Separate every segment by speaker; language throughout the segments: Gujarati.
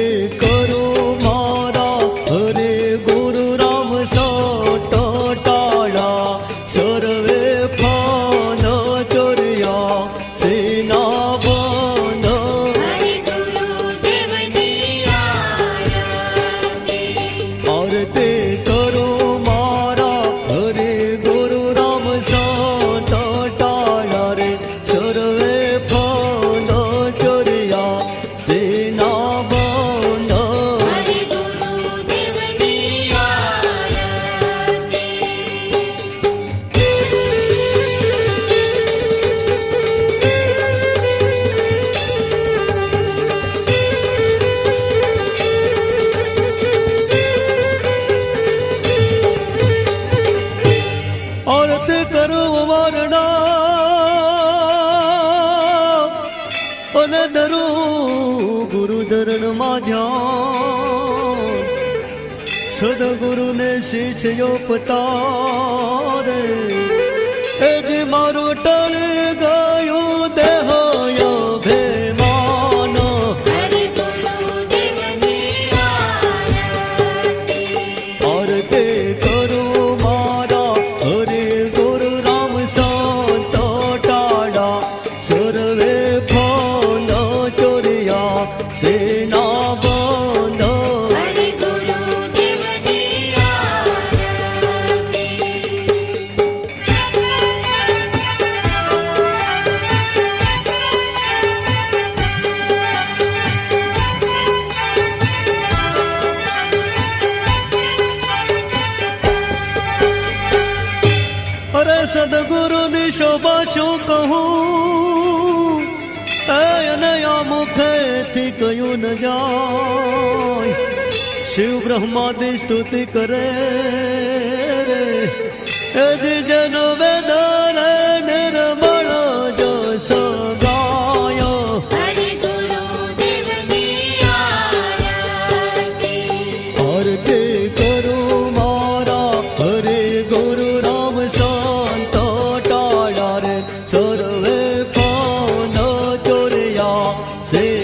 Speaker 1: આરતી અને દરો ગુરુધરણમાં ધ્યાન સદગુરુને શીશ યો પતારે. એ જ મારું ટળ અરે સદગુરુ દિશો પાછું કહું. આ મુખેથી કયું ન જાય. શિવ બ્રહ્માદી સ્તુતિ કરે રે. જ જન વેદન નિર્મળ જસ ગાય
Speaker 2: આરતી.
Speaker 1: say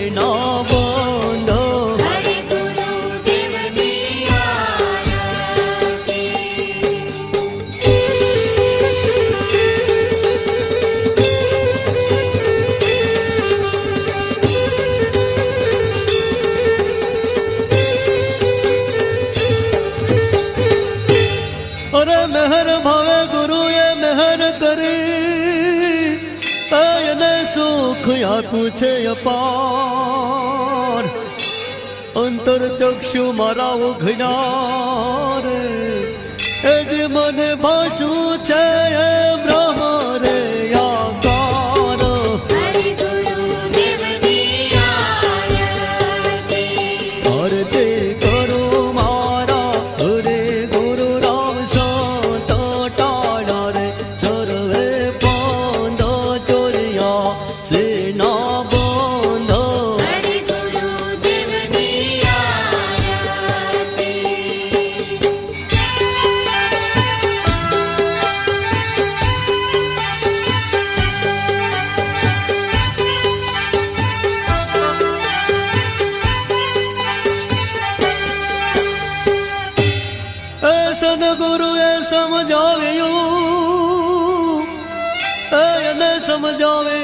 Speaker 1: સુખ આપ્યું છે અપાર. અંતર ચક્ષુ મારા ઉઘડ્યા સદગુરુએ સમજાવ્યું. એને સમજાવે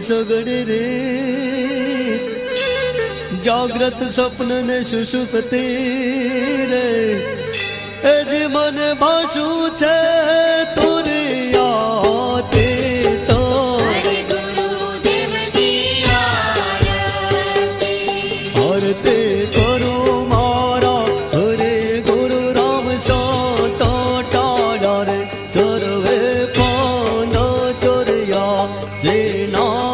Speaker 1: સગડી રે. જાગ્રત સ્વપ્ન ને સુસુપતિ રે. એ જે મને ભાષું છે, તું no.